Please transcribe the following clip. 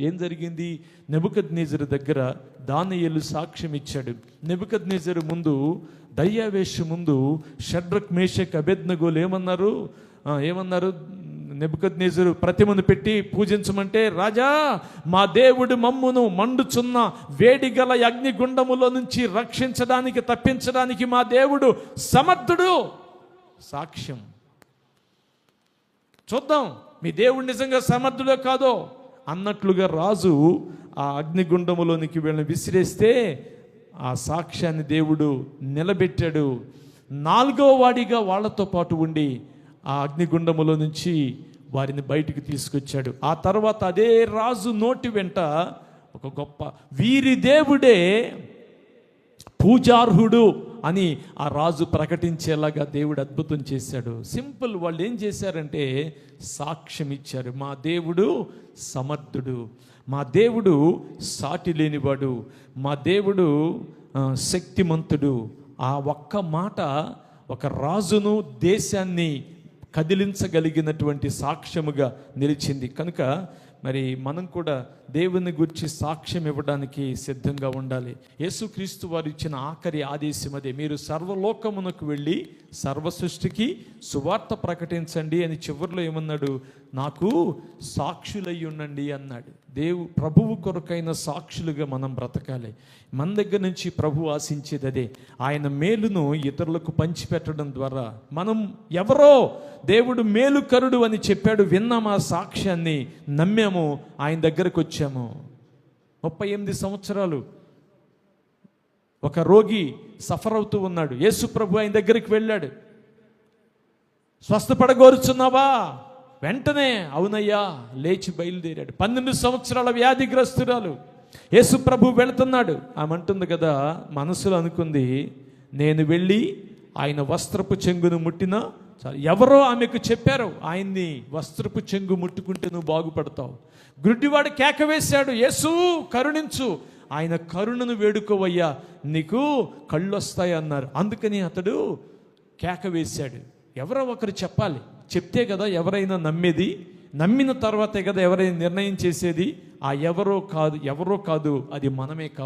ఏం జరిగింది? నెబుకద్నేజర్ దగ్గర దానియేలు సాక్ష్యం ఇచ్చాడు. నెబుకద్నేజర్ ముందు దయ్యావేశ ముందు షడ్రక్ మేషక్ అభెజ్ఞగోలు ఏమన్నారు? ఏమన్నారు? నెబుకద్నేజరు ప్రతిమను పెట్టి పూజించమంటే రాజా మా దేవుడు మమ్మును మండుచున్న వేడిగల అగ్నిగుండములో నుంచి రక్షించడానికి తప్పించడానికి మా దేవుడు సమర్థుడు. సాక్ష్యం. చూద్దాం మీ దేవుడు నిజంగా సమర్థుడో కాదో? అన్నట్లుగా రాజు ఆ అగ్నిగుండములోనికి వీళ్ళని విసిరేస్తే ఆ సాక్ష్యాన్ని దేవుడు నిలబెట్టాడు. నాలుగో వాడిగా వాళ్ళతో పాటు ఉండి ఆ అగ్నిగుండములో నుంచి వారిని బయటికి తీసుకొచ్చాడు. ఆ తర్వాత అదే రాజు నోటి వెంట ఒక గొప్ప వీరి దేవుడే పూజార్హుడు. అని ఆ రాజు ప్రకటించేలాగా దేవుడు అద్భుతం చేశాడు. సింపుల్ వాళ్ళు ఏం చేశారంటే సాక్ష్యం ఇచ్చారు. మా దేవుడు సమర్థుడు. మా దేవుడు సాటి లేనివాడు. మా దేవుడు శక్తిమంతుడు. ఆ ఒక్క మాట ఒక రాజును దేశాన్ని కదిలించగలిగినటువంటి సాక్ష్యముగా నిలిచింది. కనుక మరి మనం కూడా దేవుని గురించి సాక్ష్యం ఇవ్వడానికి సిద్ధంగా ఉండాలి. యేసుక్రీస్తు వారు ఇచ్చిన ఆఖరి ఆదేశం అదే. మీరు సర్వలోకమునకు వెళ్ళి సర్వ సృష్టికి సువార్త ప్రకటించండి అని చివరిలో ఏమన్నాడు? నాకు సాక్షులై ఉండండి అన్నాడు. దేవు ప్రభువు కొరకైన సాక్షులుగా మనం బ్రతకాలి. మన దగ్గర నుంచి ప్రభు ఆశించేది అదే. ఆయన మేలును ఇతరులకు పంచిపెట్టడం ద్వారా మనం ఎవరో దేవుడు మేలుకరుడు అని చెప్పాడు విన్నాం ఆ సాక్ష్యాన్ని? నమ్మాము ఆయన దగ్గరకు వచ్చాము. ముప్పై ఎనిమిది సంవత్సరాలు ఒక రోగి సఫర్ అవుతూ ఉన్నాడు. యేసు ప్రభు ఆయన దగ్గరికి వెళ్ళాడు. స్వస్థపడగోరుచున్నావా? వెంటనే అవునయ్యా లేచి బయలుదేరాడు. పన్నెండు సంవత్సరాల వ్యాధిగ్రస్తురాలు. యేసు ప్రభు వెళుతున్నాడు. ఆమె అంటుంది కదా మనసులో అనుకుంది నేను వెళ్ళి ఆయన వస్త్రపు చెంగును ముట్టినా చాలు. ఎవరో ఆమెకు చెప్పారు ఆయన్ని వస్త్రపు చెంగు ముట్టుకుంటే నువ్వు బాగుపడతావు. గుడ్డివాడు కేక వేశాడు యేసు కరుణించు. ఆయన కరుణను వేడుకోవయ్యా నీకు కళ్ళు వస్తాయి అన్నారు అందుకని అతడు కేక వేశాడు. ఎవరో ఒకరు చెప్పాలి. చెప్తే కదా ఎవరైనా నమ్మేది నమ్మిన తర్వాతే కదా ఎవరైనా నిర్ణయం చేసేది ఆ ఎవరో కాదు ఎవరో కాదు అది మనమే కాదు